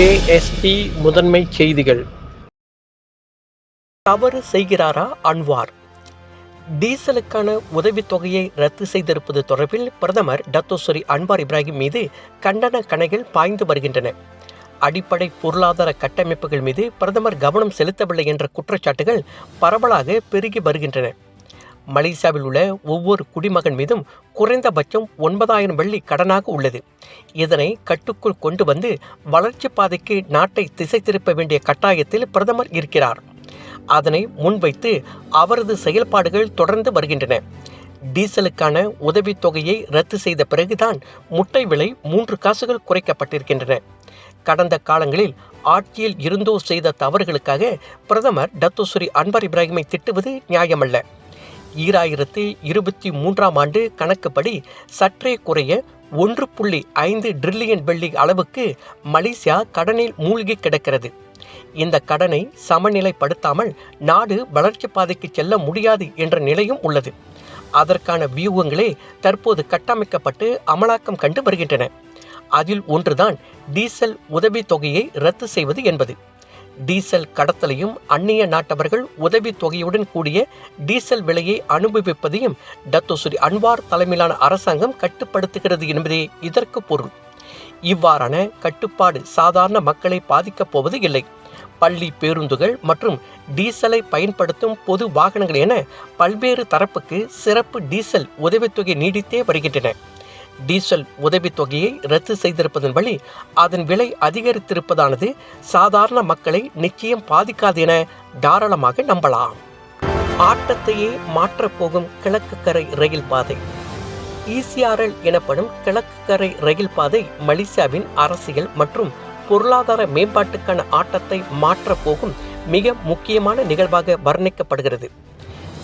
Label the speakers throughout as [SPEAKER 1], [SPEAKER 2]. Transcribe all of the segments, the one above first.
[SPEAKER 1] KST முதன்மை செய்திகள். தவறு செய்கிறாரா அன்வார்? டீசலுக்கான உதவித்தொகையை ரத்து செய்திருப்பது தொடர்பில் பிரதமர் டத்தோஸ்வரி அன்வார் இப்ராஹிம் மீது கண்டன கணைகள் பாய்ந்து வருகின்றன. அடிப்படை பொருளாதார கட்டமைப்புகள் மீது பிரதமர் கவனம் செலுத்தவில்லை என்ற குற்றச்சாட்டுகள் பரவலாக பெருகி வருகின்றன. மலேசியாவில் உள்ள ஒவ்வொரு குடிமகன் மீதும் குறைந்தபட்சம் ஒன்பதாயிரம் வெள்ளி கடனாக உள்ளது. இதனை கட்டுக்குள் கொண்டு வந்து வளர்ச்சி பாதைக்கு நாட்டை திசை திருப்ப வேண்டிய கட்டாயத்தில் பிரதமர் இருக்கிறார். அதனை முன்வைத்து அவரது செயல்பாடுகள் தொடர்ந்து வருகின்றன. டீசலுக்கான உதவித்தொகையை ரத்து செய்த பிறகுதான் முட்டை விலை மூன்று காசுகள் குறைக்கப்பட்டிருக்கின்றன. கடந்த காலங்களில் ஆட்சியில் இருந்தோ செய்த தவறுகளுக்காக பிரதமர் டத்துசுரி அன்வர் இப்ராஹிமை திட்டுவது நியாயமல்ல. ஈராயிரத்து இருபத்தி மூன்றாம் ஆண்டு கணக்குப்படி சற்றே குறைய ஒன்று புள்ளி ஐந்து ட்ரில்லியன் வெள்ளி அளவுக்கு மலேசியா கடனில் மூழ்கி கிடக்கிறது. இந்த கடனை சமநிலைப்படுத்தாமல் நாடு வளர்ச்சி பாதைக்கு செல்ல முடியாது என்ற நிலையும் உள்ளது. அதற்கான வியூகங்களே தற்போது கட்டமைக்கப்பட்டு அமலாக்கம் கண்டு வருகின்றன. அதில் ஒன்றுதான் டீசல் உதவித் தொகையை ரத்து செய்வது என்பது. டீசல் கடத்தலையும் அந்நிய நாட்டவர்கள் உதவி தொகையுடன் கூடிய டீசல் விலையை அனுபவிப்பதையும் டத்தோசுரி அன்வார் தலைமையிலான அரசாங்கம் கட்டுப்படுத்துகிறது என்பதே இதற்கு பொருள். இவ்வாறான கட்டுப்பாடு சாதாரண மக்களை பாதிக்கப் போவது இல்லை. பள்ளி பேருந்துகள் மற்றும் டீசலை பயன்படுத்தும் பொது வாகனங்கள் என பல்வேறு தரப்புக்கு சிறப்பு டீசல் உதவித்தொகை நீடித்தே வருகின்றன. டீசல் உதவித்தொகையை ரத்து செய்திருப்பதன் வழி அதன் விலை அதிகரித்திருப்பதானது சாதாரண மக்களை நிச்சயம் பாதிக்காது என தாராளமாக நம்பலாம். ஆட்டத்தையே மாற்றப்போகும் கிழக்கு கரை ரயில் பாதை. இசிஆர்எல் எனப்படும் கிழக்கு கரை ரயில் பாதை மலேசியாவின் அரசியல் மற்றும் பொருளாதார மேம்பாட்டுக்கான ஆட்டத்தை மாற்றப் போகும் மிக முக்கியமான நிகழ்வாக வர்ணிக்கப்படுகிறது.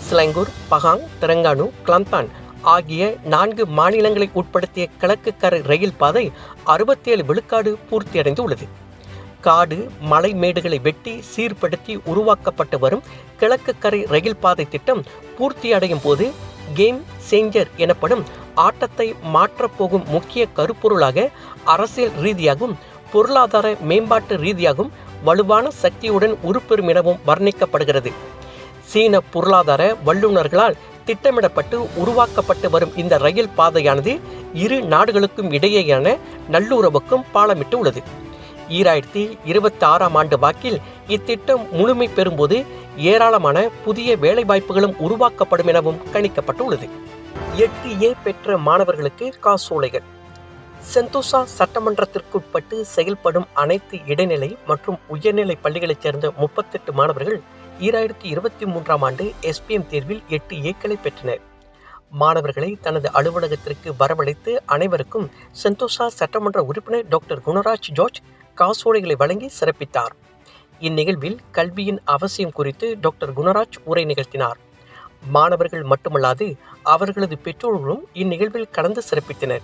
[SPEAKER 1] சிலங்கூர் பகாங் தெலங்கானு கிளந்தான் ஆகிய நான்கு மாநிலங்களை உட்படுத்திய கிழக்கு கரை ரயில் பாதை அறுபத்தேழு விழுக்காடு பூர்த்தியடைந்து உள்ளது காடு மலை மேடுகளை வெட்டி சீர்படுத்தி உருவாக்கப்பட்டு வரும் கிழக்கு கரை ரயில் பாதை திட்டம் பூர்த்தியடையும் போது கேம் சேஞ்சர் எனப்படும் ஆட்டத்தை மாற்றப்போகும் முக்கிய கருப்பொருளாக அரசியல் ரீதியாகவும் பொருளாதார மேம்பாட்டு ரீதியாகவும் வலுவான சக்தியுடன் உருப்பெறும் எனவும் வர்ணிக்கப்படுகிறது. சீன பொருளாதார வல்லுநர்களால் திட்டமிடப்பட்டு உருவாக்கப்பட்டு வரும் இந்த ரயில் பாதையானது இரு நாடுகளுக்கும் இடையேயான நல்லுறவுக்கும் பாலமிட்டு உள்ளது ஈராயிரத்தி இருபத்தி ஆறாம் ஆண்டு வாக்கில் இத்திட்டம் முழுமை பெறும்போது ஏராளமான புதிய வேலைவாய்ப்புகளும் உருவாக்கப்படும் எனவும் கணிக்கப்பட்டுள்ளது. எட்டு ஏ பெற்ற மாணவர்களுக்கு காசோலைகள். செந்தோசா சட்டமன்றத்திற்குட்பட்டு செயல்படும் அனைத்து இடைநிலை மற்றும் உயர்நிலை பள்ளிகளைச் சேர்ந்த முப்பத்தெட்டு மாணவர்கள் ஈராயிரத்தி இருபத்தி மூன்றாம் ஆண்டு எஸ்பிஎம் தேர்வில் எட்டு ஏக்களை பெற்றனர். மாணவர்களை தனது அலுவலகத்திற்கு வரவழைத்து அனைவருக்கும் சென்டோசா சட்டமன்ற உறுப்பினர் டாக்டர் குணராஜ் ஜார்ஜ் காசோலைகளை வழங்கி சிறப்பித்தார். இந்நிகழ்வில் கல்வியின் அவசியம் குறித்து டாக்டர் குணராஜ் உரை நிகழ்த்தினார். மாணவர்கள் மட்டுமல்லாது அவர்களது பெற்றோர்களும் இந்நிகழ்வில் கலந்து சிறப்பித்தனர்.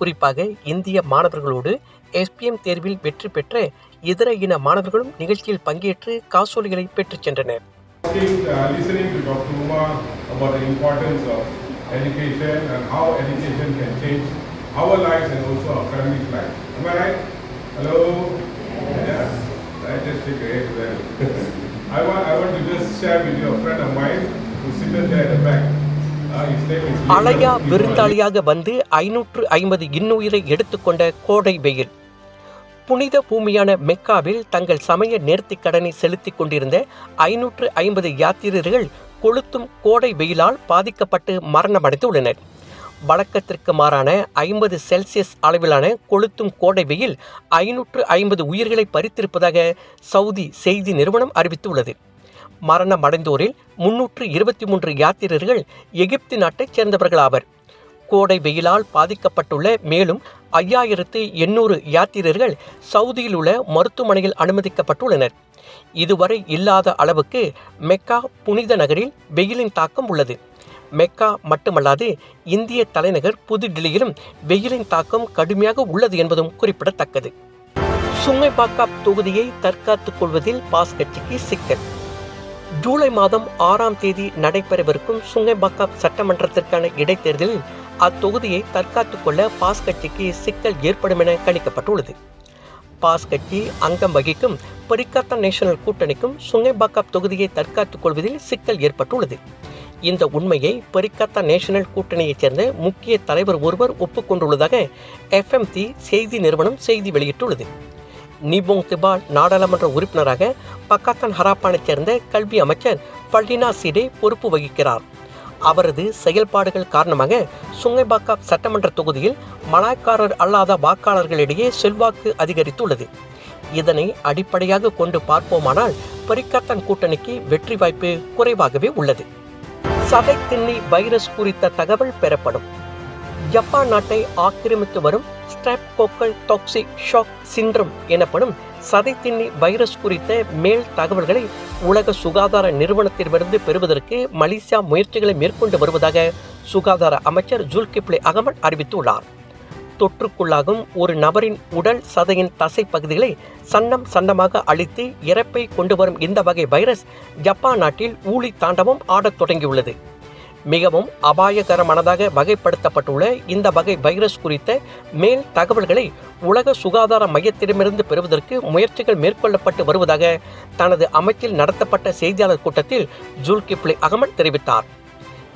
[SPEAKER 1] குறிப்பாக இந்திய மாணவர்களோடு எஸ்பிஎம் தேர்வில் வெற்றி பெற்ற இதர இன மாணவர்களும் நிகழ்ச்சியில் பங்கேற்று காசோலைகளை பெற்றுச் சென்றனர்
[SPEAKER 2] Asking, uh, listening to Dr. Umar about the importance of education and how education can change our lives and also our family's life. Am I right? Hello? Yes. I just shake your head well. I want, I want to just share with you a friend of mine who's sitting there at the back.
[SPEAKER 1] அலையா விருந்தாளியாக வந்து ஐநூற்று ஐம்பது இன்னுயிரை எடுத்துக்கொண்ட கோடை வெயில். புனித பூமியான மெக்காவில் தங்கள் சமய நேர்த்திக் கடனை செலுத்திக் கொண்டிருந்த ஐநூற்று ஐம்பது யாத்திரர்கள் கொளுத்தும் கோடை வெயிலால் பாதிக்கப்பட்டு மரணமடைந்துள்ளனர். வழக்கத்திற்கு மாறான ஐம்பது செல்சியஸ் அளவிலான கொளுத்தும் கோடை வெயில் ஐநூற்று ஐம்பது உயிர்களை பறித்திருப்பதாக சவுதி செய்தி நிறுவனம் அறிவித்துள்ளது. மரணமடைந்தோரில் முன்னூற்று இருபத்தி மூன்று யாத்திரர்கள் எகிப்து நாட்டைச் சேர்ந்தவர்கள் ஆவர். கோடை வெயிலால் பாதிக்கப்பட்டுள்ள மேலும் ஐயாயிரத்து எண்ணூறு யாத்திரர்கள் சவுதியில் உள்ள மருத்துவமனையில் அனுமதிக்கப்பட்டுள்ளனர். இதுவரை இல்லாத அளவுக்கு மெக்கா புனித நகரில் வெயிலின் தாக்கம் உள்ளது. மெக்கா மட்டுமல்லாது இந்திய தலைநகர் புதுடில்லியிலும் வெயிலின் தாக்கம் கடுமையாக உள்ளது என்பதும் குறிப்பிடத்தக்கது. சுங்கைபாக்காப் தொகுதியை தற்காத்துக் கொள்வதில் பாஸ் கட்சிக்கு சிக்கல். ஜூலை மாதம் ஆறாம் தேதி நடைபெறவிருக்கும் சுங்கைபாக்காப் சட்டமன்றத்திற்கான இடைத்தேர்தலில் அத்தொகுதியை தற்காத்துக் கொள்ள பாஸ் கட்சிக்கு சிக்கல் ஏற்படும் என கணிக்கப்பட்டுள்ளது. பாஸ் கட்சி அங்கம் வகிக்கும் பரிக்காத்தா நேஷனல் கூட்டணிக்கும் சுங்கைபாக்கா தொகுதியை தற்காத்துக் கொள்வதில் சிக்கல் ஏற்பட்டுள்ளது. இந்த உண்மையை பரிக்காத்தா நேஷனல் கூட்டணியைச் சேர்ந்த முக்கிய தலைவர் ஒருவர் ஒப்புக்கொண்டுள்ளதாக எஃப்எம்டி செய்தி நிறுவனம் செய்தி வெளியிட்டுள்ளது. நீபோங் திபால் நாடாளுமன்ற உறுப்பினராக பக்காக்கன் ஹராப்பானைச் சேர்ந்த கல்வி அமைச்சர் பல்டினா சிடே பொறுப்பு வகிக்கிறார். அவரது செயல்பாடுகள் காரணமாக சுங்கைபாக்கா சட்டமன்ற தொகுதியில் மலாய்க்காரர் அல்லாத வாக்காளர்களிடையே செல்வாக்கு அதிகரித்துள்ளது. இதனை அடிப்படையாக கொண்டு பார்ப்போமானால் பரிக்காத்தான் கூட்டணிக்கு வெற்றி வாய்ப்பு குறைவாகவே உள்ளது. சதை திண்ணி வைரஸ் குறித்த தகவல் பெறப்படும். ஜப்பான் நாட்டை ஆக்கிரமித்து வரும் ஸ்ட்ராப்கோக்கல் டாக்ஸி ஷாக் சிண்ட்ரம் எனப்படும் சதைத்திண்ணி வைரஸ் குறித்த மேல் தகவல்களை உலக சுகாதார நிறுவனத்திடமிருந்து பெறுவதற்கு மலேசியா முயற்சிகளை மேற்கொண்டு வருவதாக சுகாதார அமைச்சர் ஜுல்கிப்லே அகமட் அறிவித்துள்ளார். தொற்றுக்குள்ளாகும் ஒரு நபரின் உடல் சதையின் தசை பகுதிகளை சன்னம் சன்னமாக அழித்து இறப்பை கொண்டு வரும் இந்த வகை வைரஸ் ஜப்பான் நாட்டில் ஊழி தாண்டவம் ஆடத் தொடங்கியுள்ளது. மிகவும் அபாயகரமானதாக வகைப்படுத்தப்பட்டுள்ள இந்த வகை வைரஸ் குறித்த மேல் தகவல்களை உலக சுகாதார மையத்திடமிருந்து பெறுவதற்கு முயற்சிகள் மேற்கொள்ளப்பட்டு வருவதாக தனது அமைச்சில் நடத்தப்பட்ட செய்தியாளர் கூட்டத்தில் ஜுல்கிப்லே அகமட் தெரிவித்தார்.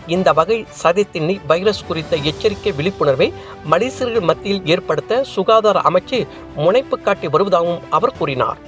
[SPEAKER 1] இந்த வகை சதித்திண்ணி வைரஸ் குறித்த எச்சரிக்கை விழிப்புணர்வை மனிதர்கள் மத்தியில் ஏற்படுத்த சுகாதார அமைச்சு முனைப்பு காட்டி வருவதாகவும் அவர் கூறினார்.